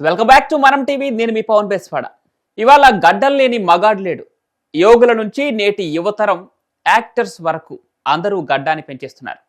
Welcome back to Manam TV నేను మీ పవన్ బేస్వాడ. ఇవాళ గడ్డం లేని మగాడు లేడు. యోగుల నుంచి నేటి యువతరం యాక్టర్స్ వరకు అందరూ గడ్డాన్ని పెంచేస్తున్నారు.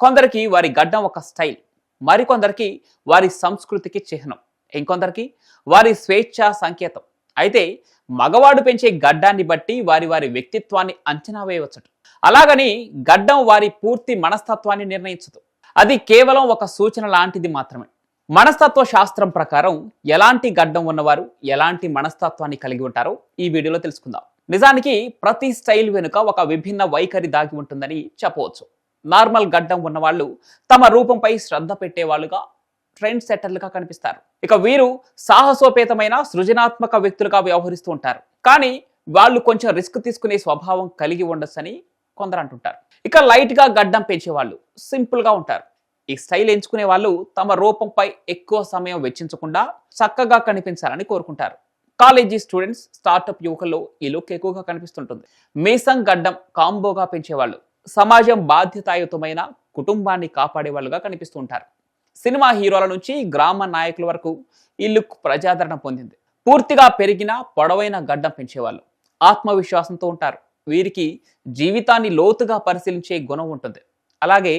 కొందరికి వారి గడ్డం ఒక స్టైల్ మరికొందరికి వారి సంస్కృతికి చిహ్నం ఇంకొందరికి వారి స్వేచ్ఛ సంకేతం. అయితే మగవాడు పెంచే గడ్డాన్ని బట్టి వారి వారి వ్యక్తిత్వాన్ని అంచనా వేయవచ్చట అలాగని గడ్డం వారి పూర్తి మనస్తత్వాన్ని నిర్ణయించదు. అది కేవలం ఒక సూచన లాంటిది మాత్రమే. మనస్తత్వ శాస్త్రం ప్రకారం ఎలాంటి గడ్డం ఉన్నవారు ఎలాంటి మనస్తత్వాన్ని కలిగి ఉంటారో ఈ వీడియోలో తెలుసుకుందాం. నిజానికి ప్రతి స్టైల్ వెనుక ఒక విభిన్న వైఖరి దాగి ఉంటుందని చెప్పవచ్చు. నార్మల్ గడ్డం ఉన్నవాళ్ళు తమ రూపంపై శ్రద్ధ పెట్టేవాళ్ళుగా ట్రెండ్ సెట్టర్లుగా కనిపిస్తారు. ఇక వీరు సాహసోపేతమైన సృజనాత్మక వ్యక్తులుగా వ్యవహరిస్తూ ఉంటారు. కానీ వాళ్ళు కొంచెం రిస్క్ తీసుకునే స్వభావం కలిగి ఉండొచ్చని కొందరు అంటుంటారు. ఇక లైట్గా గడ్డం పెంచేవాళ్ళు సింపుల్గా ఉంటారు. ఈ స్టైల్ ఎంచుకునే వాళ్ళు తమ రూపంపై ఎక్కువ సమయం వెచ్చించకుండా చక్కగా కనిపించాలని కోరుకుంటారు. కాలేజీ స్టూడెంట్స్ స్టార్టప్ యువకుల్లో ఈ లుక్ ఎక్కువగా కనిపిస్తుంటుంది. మీసం గడ్డం కాంబోగా పెంచేవాళ్ళు సమాజం బాధ్యతాయుతమైన కుటుంబాన్ని కాపాడే వాళ్ళుగా సినిమా హీరోల నుంచి గ్రామ నాయకుల వరకు ఈ లుక్ ప్రజాదరణ పొందింది. పూర్తిగా పెరిగిన పొడవైన గడ్డం పెంచేవాళ్ళు ఆత్మవిశ్వాసంతో ఉంటారు. వీరికి జీవితాన్ని లోతుగా పరిశీలించే గుణం ఉంటుంది. అలాగే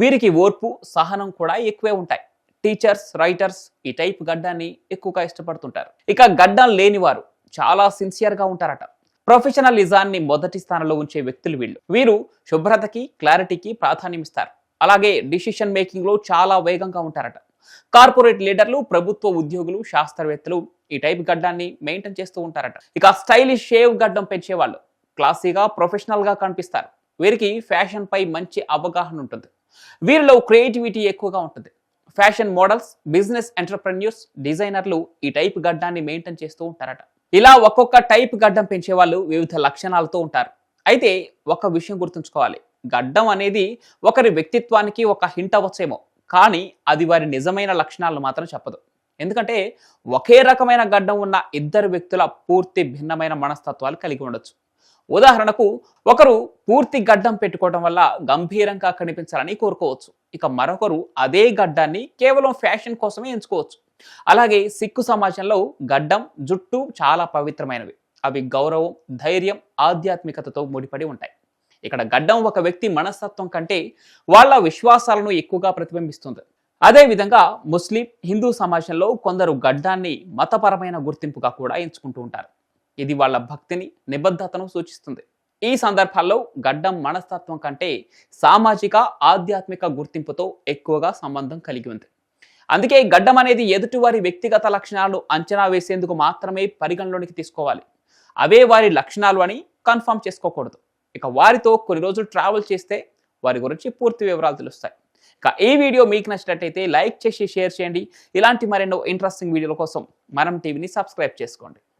వీరికి ఓర్పు సహనం కూడా ఎక్కువే ఉంటాయి. టీచర్స్ రైటర్స్ ఈ టైప్ గడ్డాన్ని ఎక్కువగా ఇష్టపడుతుంటారు. ఇక గడ్డం లేనివారు చాలా సిన్సియర్గా ఉంటారట. ప్రొఫెషనలిజాన్ని మొదటి స్థానంలో ఉంచే వ్యక్తులు వీళ్ళు. వీరు శుభ్రతకి క్లారిటీకి ప్రాధాన్యం ఇస్తారు అలాగే డిసిషన్ మేకింగ్లో చాలా వేగంగా ఉంటారట. కార్పొరేట్ లీడర్లు ప్రభుత్వ ఉద్యోగులు శాస్త్రవేత్తలు ఈ టైప్ గడ్డాన్ని మెయింటైన్ చేస్తూ ఉంటారట. ఇక స్టైలిష్ షేవ్ గడ్డం పెంచేవాళ్ళు. క్లాసీగా ప్రొఫెషనల్గా కనిపిస్తారు. వీరికి ఫ్యాషన్ పై మంచి అవగాహన ఉంటుంది. వీరిలో క్రియేటివిటీ ఎక్కువగా ఉంటుంది. ఫ్యాషన్ మోడల్స్ బిజినెస్ ఎంటర్ప్రెన్యూర్స్ డిజైనర్లు ఈ టైప్ గడ్డాన్ని మెయింటైన్ చేస్తూ ఉంటారట. ఇలా ఒక్కొక్క టైప్ గడ్డం పెంచే వాళ్ళు వివిధ లక్షణాలతో ఉంటారు. అయితే ఒక విషయం గుర్తుంచుకోవాలి. గడ్డం అనేది ఒకరి వ్యక్తిత్వానికి ఒక హింట్ అవ్వచ్చేమో కానీ అది వారి నిజమైన లక్షణాలను మాత్రం చెప్పదు. ఎందుకంటే ఒకే రకమైన గడ్డం ఉన్న ఇద్దరు వ్యక్తుల పూర్తి భిన్నమైన మనస్తత్వాలు కలిగి ఉండొచ్చు. ఉదాహరణకు ఒకరు పూర్తి గడ్డం పెట్టుకోవడం వల్ల గంభీరంగా కనిపించాలని కోరుకోవచ్చు. ఇక మరొకరు అదే గడ్డాన్ని కేవలం ఫ్యాషన్ కోసమే ఎంచుకోవచ్చు. అలాగే సిక్కు సమాజంలో గడ్డం జుట్టు చాలా పవిత్రమైనవి. అవి గౌరవం ధైర్యం ఆధ్యాత్మికతతో ముడిపడి ఉంటాయి. ఇక్కడ గడ్డం ఒక వ్యక్తి మనస్తత్వం కంటే వాళ్ళ విశ్వాసాలను ఎక్కువగా ప్రతిబింబిస్తుంది. అదేవిధంగా ముస్లిం హిందూ సమాజంలో కొందరు గడ్డాన్ని మతపరమైన గుర్తింపుగా కూడా ఎంచుకుంటూ ఉంటారు. ఇది వాళ్ళ భక్తిని నిబద్ధతను సూచిస్తుంది. ఈ సందర్భాల్లో గడ్డం మనస్తత్వం కంటే సామాజిక ఆధ్యాత్మిక గుర్తింపుతో ఎక్కువగా సంబంధం కలిగి ఉంది. అందుకే గడ్డం అనేది ఎదుటివారి వ్యక్తిగత లక్షణాలను అంచనా వేసేందుకు మాత్రమే పరిగణలోనికి తీసుకోవాలి. అవే వారి లక్షణాలు అని కన్ఫర్మ్ చేసుకోకూడదు. ఇక వారితో కొన్ని రోజులు ట్రావెల్ చేస్తే వారి గురించి పూర్తి వివరాలు తెలుస్తాయి. ఇక ఈ వీడియో మీకు నచ్చినట్టయితే లైక్ చేసి షేర్ చేయండి. ఇలాంటి మరెన్నో ఇంట్రెస్టింగ్ వీడియోల కోసం మనం టీవీని సబ్స్క్రైబ్ చేసుకోండి.